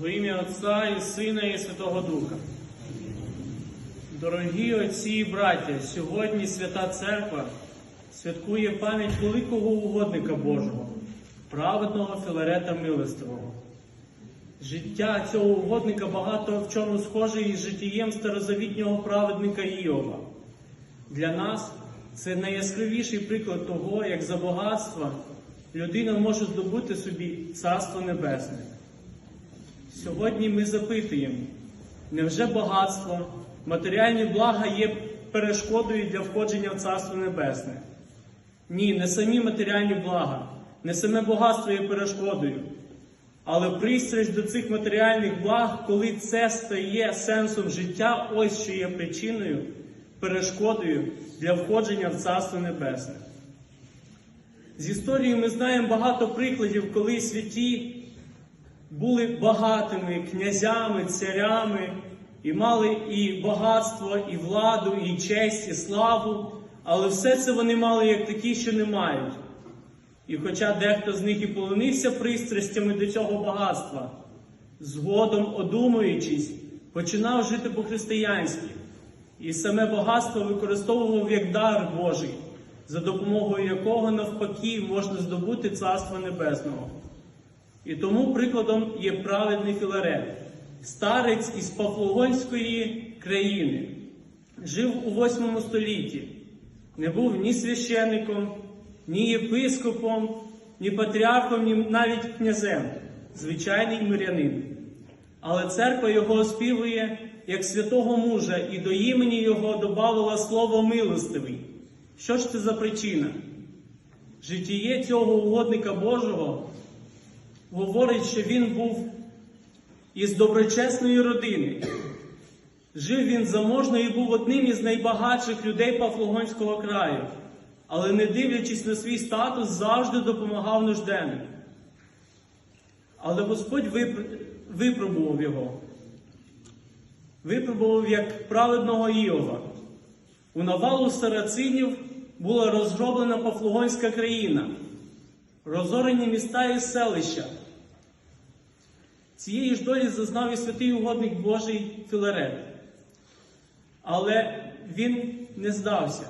Во ім'я Отця і Сина і Святого Духа. Дорогі отці і браття, сьогодні Свята Церква святкує пам'ять великого угодника Божого, праведного Філарета Милостивого. Життя цього угодника багато в чому схоже із життєм старозавітнього праведника Іова. Для нас це найяскравіший приклад того, як за багатства людина може здобути собі Царство Небесне. Сьогодні ми запитуємо, невже багатство, матеріальні блага є перешкодою для входження в Царство Небесне? Ні, не самі матеріальні блага, не саме багатство є перешкодою, але пристрасть до цих матеріальних благ, коли це стає сенсом життя, ось що є причиною, перешкодою для входження в Царство Небесне. З історії ми знаємо багато прикладів, коли святі були багатими князями, царями, і мали і багатство, і владу, і честь, і славу, але все це вони мали як такі, що не мають. І хоча дехто з них і полонився пристрастями до цього багатства, згодом, одумуючись, починав жити по-християнськи, і саме багатство використовував як дар Божий, за допомогою якого навпаки можна здобути Царство Небесного. І тому прикладом є праведний Філарет, старець із Пафлогонської країни, жив у 8 столітті, не був ні священником, ні єпископом, ні патріархом, ні навіть князем, звичайний мирянин. Але церква його оспівує як святого мужа, і до імені його додавала слово милостивий. Що ж це за причина? Житіє цього угодника Божого говорить, що він був із доброчесної родини. Жив він заможно і був одним із найбагатших людей Павлогонського краю, але, не дивлячись на свій статус, завжди допомагав нужденним. Але Господь випр- випробував його. Випробував як праведного Іова. У навалу сарацинів була розгроблена Павлогонська країна, розорені міста і селища. Цієї ж долі зазнав і святий угодник Божий Філарет. Але він не здався.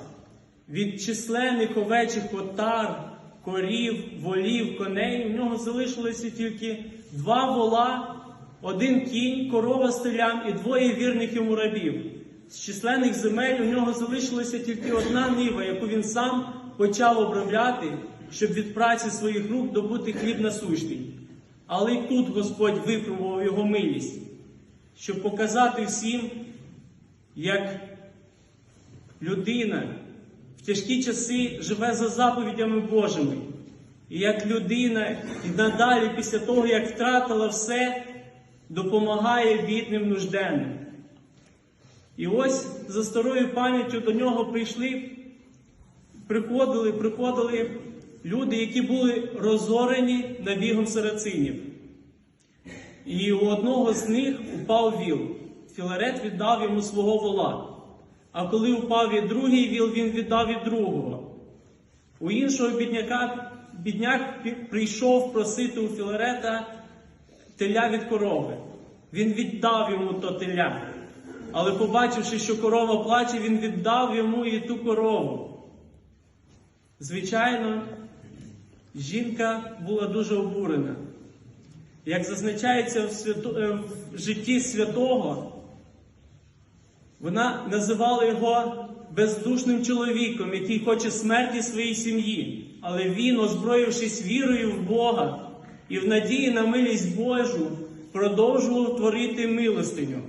Від численних овечих отар, корів, волів, коней у нього залишилося тільки два вола, один кінь, корова з телям і двоє вірних йому рабів. З численних земель у нього залишилася тільки одна нива, яку він сам почав обробляти, щоб від праці своїх рук добути хліб насущний. Але й тут Господь випробував його милість, щоб показати всім, як людина в тяжкі часи живе за заповідями Божими, і як людина і надалі, після того, як втратила все, допомагає бідним нужденним. І ось за старою пам'яттю до нього прийшли, приходили, приходили люди, які були розорені набігом сарацинів. І у одного з них упав віл. Філарет віддав йому свого вола. А коли упав і другий віл, він віддав і другого. У іншого бідняка бідняк прийшов просити у Філарета теля від корови. Він віддав йому то теля. Але побачивши, що корова плаче, він віддав йому і ту корову. Звичайно, жінка була дуже обурена. Як зазначається в, свято- е, в житті святого, вона називала його бездушним чоловіком, який хоче смерті своїй сім'ї. Але він, озброївшись вірою в Бога і в надії на милість Божу, продовжував творити милостиню.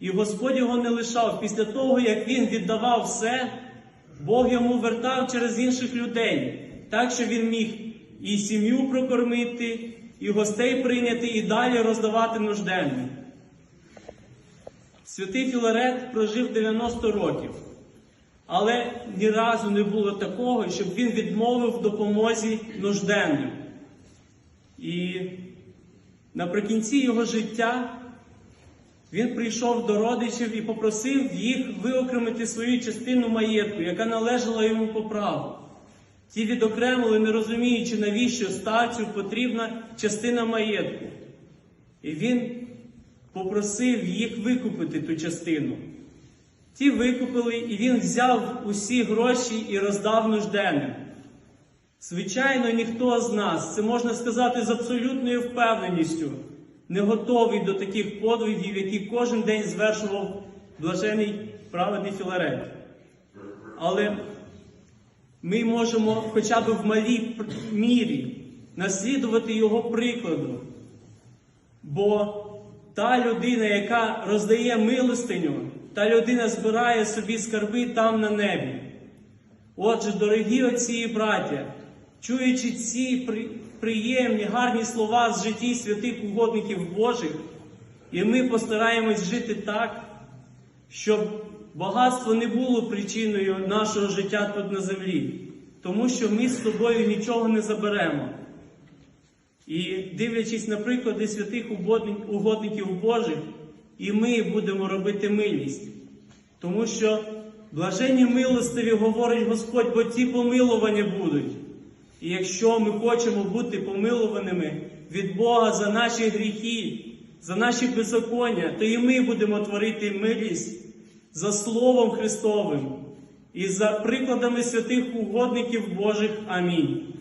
І Господь його не лишав. Після того, як він віддавав все, Бог йому вертав через інших людей, так що він міг і сім'ю прокормити, і гостей прийняти, і далі роздавати нужденним. Святий Філарет прожив 90 років, але ні разу не було такого, щоб він відмовив допомозі нужденним. І наприкінці його життя він прийшов до родичів і попросив їх виокремити свою частину маєтку, яка належала йому по праву. Ті відокремили, не розуміючи, навіщо старцю потрібна частина маєтку. І він попросив їх викупити ту частину. Ті викупили, і він взяв усі гроші і роздав нужденним. Звичайно, ніхто з нас, це можна сказати з абсолютною впевненістю, не готовий до таких подвигів, які кожен день звершував блажений праведний Філарет. Але ми можемо хоча б в малій мірі наслідувати його прикладу. Бо та людина, яка роздає милостиню, та людина збирає собі скарби там на небі. Отже, дорогі отці і браття, чуючи ці приємні, гарні слова з житті святих угодників Божих, і ми постараємось жити так, щоб багатство не було причиною нашого життя тут на землі, тому що ми з тобою нічого не заберемо. І дивлячись на приклади святих угодників Божих, і ми будемо робити милість. Тому що блаженні милостиві говорить Господь, бо ті помилувані будуть. І якщо ми хочемо бути помилуваними від Бога за наші гріхи, за наші беззаконня, то і ми будемо творити милість за Словом Христовим і за прикладами святих угодників Божих. Амінь.